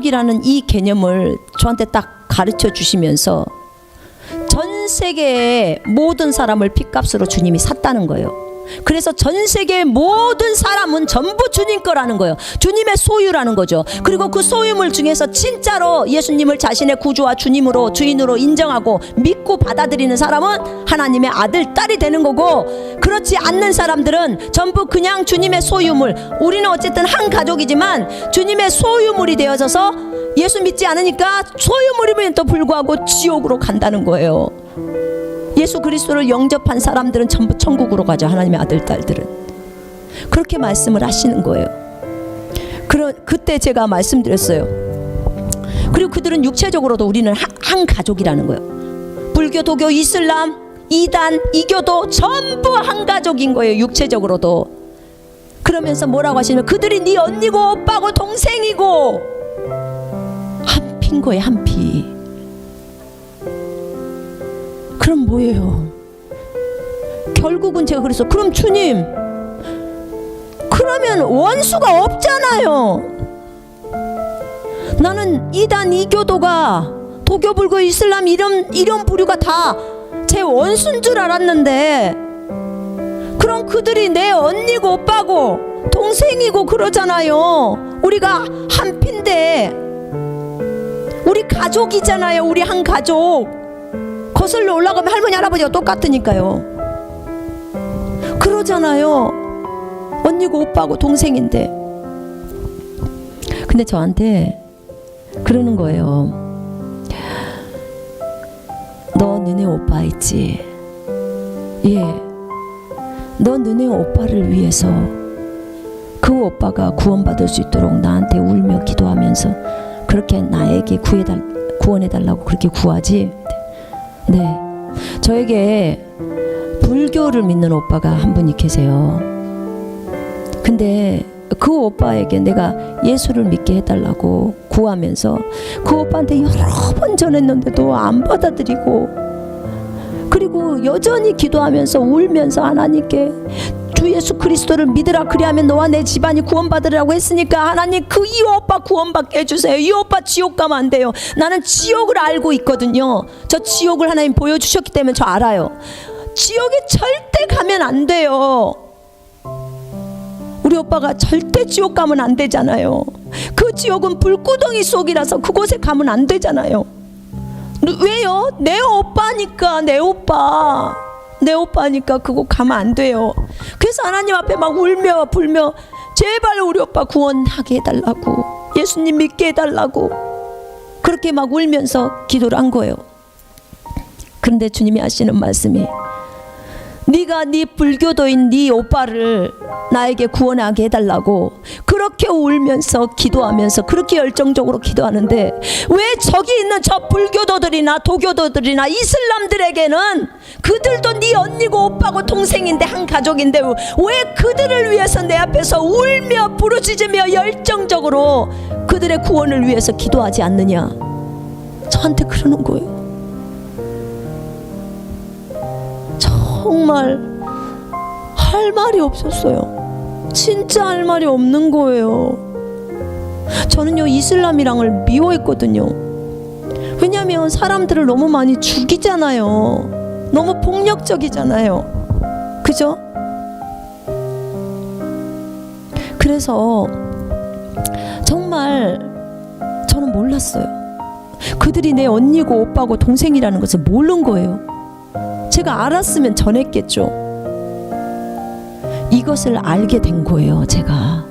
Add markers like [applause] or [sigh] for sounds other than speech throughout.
가족이라는 이 개념을 저한테 딱 가르쳐 주시면서 전 세계의 모든 사람을 핏값으로 주님이 샀다는 거예요. 그래서 전 세계의 모든 사람은 전부 주님 거라는 거예요. 주님의 소유라는 거죠. 그리고 그 소유물 중에서 진짜로 예수님을 자신의 구주와 주님으로 주인으로 인정하고 믿고 받아들이는 사람은 하나님의 아들, 딸이 되는 거고 그렇지 않는 사람들은 전부 그냥 주님의 소유물. 우리는 어쨌든 한 가족이지만 주님의 소유물이 되어져서 예수 믿지 않으니까 소유물임에도 불구하고 지옥으로 간다는 거예요. 예수 그리스도를 영접한 사람들은 전부 천국으로 가죠. 하나님의 아들 딸들은 그렇게 말씀을 하시는 거예요. 그런 그때 제가 말씀드렸어요. 그리고 그들은 육체적으로도 우리는 한, 한 가족이라는 거예요. 불교, 도교, 이슬람, 이단, 이교도 전부 한 가족인 거예요. 육체적으로도. 그러면서 뭐라고 하시냐면 그들이 네 언니고 오빠고 동생이고 한 피인 거예요. 한 피. 그럼 뭐예요? 결국은 제가 그래서 그럼 주님 그러면 원수가 없잖아요. 나는 이단 이교도가 도교 불교 이슬람 이런 이런 부류가 다 제 원수인 줄 알았는데 그럼 그들이 내 언니고 오빠고 동생이고 그러잖아요. 우리가 한 핀데 우리 가족이잖아요. 우리 한 가족. 거슬러 올라가면 할머니 할아버지가 똑같으니까요. 그러잖아요. 언니고 오빠고 동생인데. 근데 저한테 그러는 거예요. 너 너네 오빠 있지? 예. 너 너네 오빠를 위해서 그 오빠가 구원받을 수 있도록 나한테 울며 기도하면서 그렇게 나에게 구해달 구원해달라고 그렇게 구하지? 네. 저에게 불교를 믿는 오빠가 한 분이 계세요. 근데 그 오빠에게 내가 예수를 믿게 해달라고 구하면서 그 오빠한테 여러 번 전했는데도 안 받아들이고 그리고 여전히 기도하면서 울면서 하나님께 주 예수 그리스도를 믿으라 그리하면 너와 내 집안이 구원받으라고 했으니까 하나님 그 이 오빠 구원받게 해주세요. 이 오빠 지옥 가면 안 돼요. 나는 지옥을 알고 있거든요. 저 지옥을 하나님 보여주셨기 때문에 저 알아요. 지옥에 절대 가면 안 돼요. 우리 오빠가 절대 지옥 가면 안 되잖아요. 그 지옥은 불구덩이 속이라서 그곳에 가면 안 되잖아요 왜요? 내 오빠니까 내 오빠 내 오빠니까 그거 가면 안 돼요. 그래서 하나님 앞에 막 울며 불며 제발 우리 오빠 구원하게 해달라고 예수님 믿게 해달라고 그렇게 막 울면서 기도를 한 거예요. 그런데 주님이 하시는 말씀이 네가 네 불교도인 네 오빠를 나에게 구원하게 해달라고 그렇게 울면서 기도하면서 그렇게 열정적으로 기도하는데 왜 저기 있는 저 불교도들이나 도교도들이나 이슬람들에게는 그들도 네 언니고 오빠고 동생인데 한 가족인데 왜 그들을 위해서 내 앞에서 울며 부르짖으며 열정적으로 그들의 구원을 위해서 기도하지 않느냐 저한테 그러는 거예요. 정말 할 말이 없었어요. 진짜 할 말이 없는 거예요. 저는요 이슬람이랑을 미워했거든요. 왜냐하면 사람들을 너무 많이 죽이잖아요. 너무 폭력적이잖아요. 그죠? 그래서 정말 저는 몰랐어요. 그들이 내 언니고 오빠고 동생이라는 것을 모르는 거예요. 제가 알았으면 전했겠죠. 이것을 알게 된 거예요, 제가.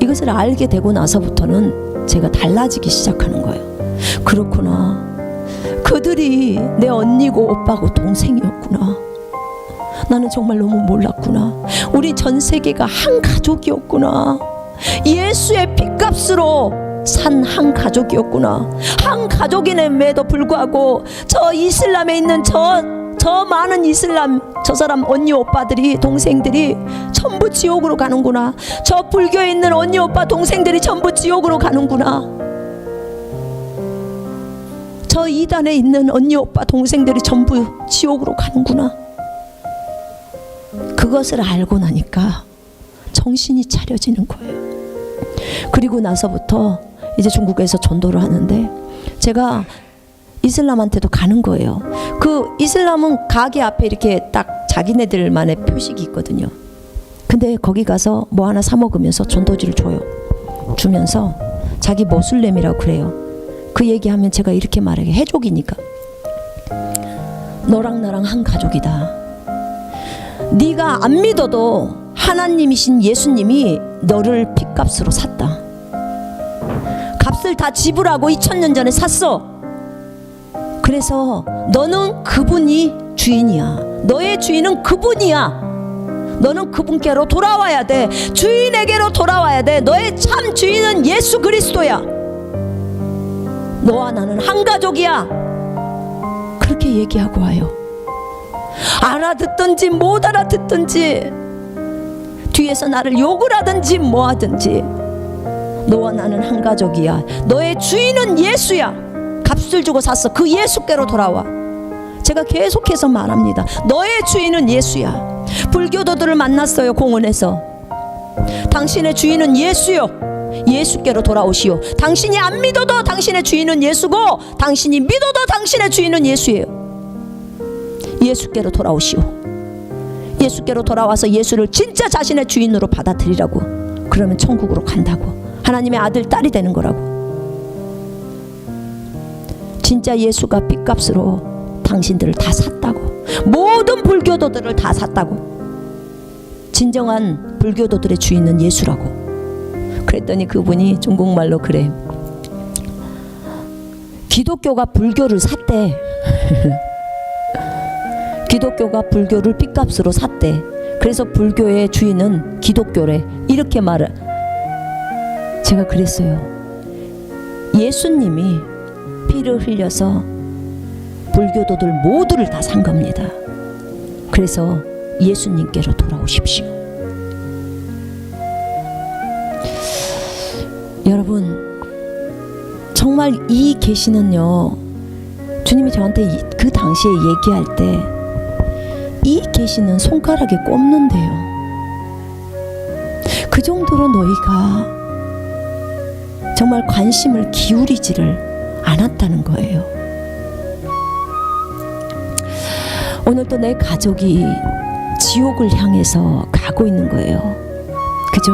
이것을 알게 되고 나서부터는 제가 달라지기 시작하는 거예요. 그렇구나. 그들이 내 언니고 오빠고 동생이었구나. 나는 정말 너무 몰랐구나. 우리 전 세계가 한 가족이었구나. 예수의 핏값으로 산한 가족이었구나. 한 가족임에도 불구하고 저 이슬람에 있는 저, 저 많은 이슬람, 저 사람 언니 오빠들이, 동생들이 전부 지옥으로 가는구나. 저 불교에 있는 언니 오빠 동생들이 전부 지옥으로 가는구나. 저 이단에 있는 언니 오빠 동생들이 전부 지옥으로 가는구나. 그것을 알고 나니까 정신이 차려지는 거예요. 그리고 나서부터 이제 중국에서 전도를 하는데 제가 이슬람한테도 가는 거예요. 그 이슬람은 가게 앞에 이렇게 딱 자기네들만의 표식이 있거든요. 근데 거기 가서 뭐 하나 사 먹으면서 전도지를 줘요. 주면서 자기 모슬렘이라고 그래요. 그 얘기하면 제가 이렇게 말해요. 해족이니까. 너랑 나랑 한 가족이다. 네가 안 믿어도 하나님이신 예수님이 너를 핏값으로 샀다. 값을 다 지불하고 2000년 전에 샀어. 그래서 너는 그분이 주인이야. 너의 주인은 그분이야. 너는 그분께로 돌아와야 돼. 주인에게로 돌아와야 돼. 너의 참 주인은 예수 그리스도야. 너와 나는 한 가족이야. 그렇게 얘기하고 와요. 알아듣든지 못 알아듣든지 뒤에서 나를 욕을 하든지 뭐 하든지 너와 나는 한 가족이야. 너의 주인은 예수야. 값을 주고 샀어. 그 예수께로 돌아와. 제가 계속해서 말합니다. 너의 주인은 예수야. 불교도들을 만났어요. 공원에서. 당신의 주인은 예수요. 예수께로 돌아오시오. 당신이 안 믿어도 당신의 주인은 예수고 당신이 믿어도 당신의 주인은 예수예요. 예수께로 돌아오시오. 예수께로 돌아와서 예수를 진짜 자신의 주인으로 받아들이라고. 그러면 천국으로 간다고. 하나님의 아들 딸이 되는 거라고. 진짜 예수가 빚값으로 당신들을 다 샀다고. 모든 불교도들을 다 샀다고. 진정한 불교도들의 주인은 예수라고. 그랬더니 그분이 중국말로 그래. 기독교가 불교를 샀대. [laughs] 기독교가 불교를 빚값으로 샀대. 그래서 불교의 주인은 기독교래. 이렇게 말을 제가 그랬어요. 예수님이 피를 흘려서 불교도들 모두를 다 산 겁니다. 그래서 예수님께로 돌아오십시오. 여러분, 정말 이 계시는요, 주님이 저한테 이- 그 당시에 얘기할 때, 이 계시는 손가락에 꼽는데요. 그 정도로 너희가 정말 관심을 기울이지를 않았다는 거예요. 오늘도 내 가족이 지옥을 향해서 가고 있는 거예요. 그죠?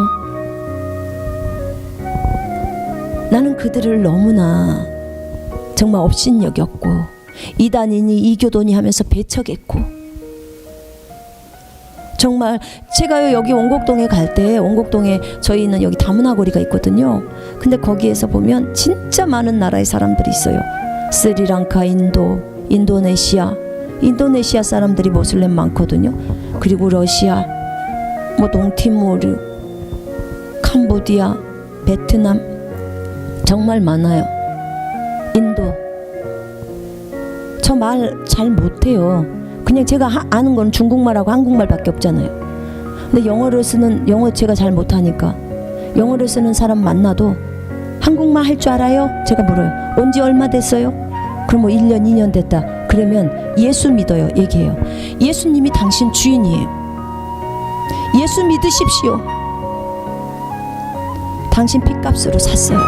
나는 그들을 너무나 정말 업신여겼고 이단이니 이교도니 하면서 배척했고 정말 제가요 여기 원곡동에 갈 때 원곡동에 저희 는 여기 다문화 거리가 있거든요. 근데 거기에서 보면 진짜 많은 나라의 사람들이 있어요. 스리랑카, 인도, 인도네시아, 인도네시아 사람들이 모슬렘 많거든요. 그리고 러시아, 뭐 동티모르, 캄보디아, 베트남 정말 많아요. 인도. 저 말 잘 못해요. 그냥 제가 하- 아는 건 중국말하고 한국말밖에 없잖아요. 근데 영어를 쓰는 영어 제가 잘 못하니까 영어를 쓰는 사람 만나도 한국말 할 줄 알아요? 제가 물어요. 온 지 얼마 됐어요? 그럼 뭐 1년, 2년 됐다. 그러면 예수 믿어요. 얘기해요. 예수님이 당신 주인이에요. 예수 믿으십시오. 당신 핏값으로 샀어요.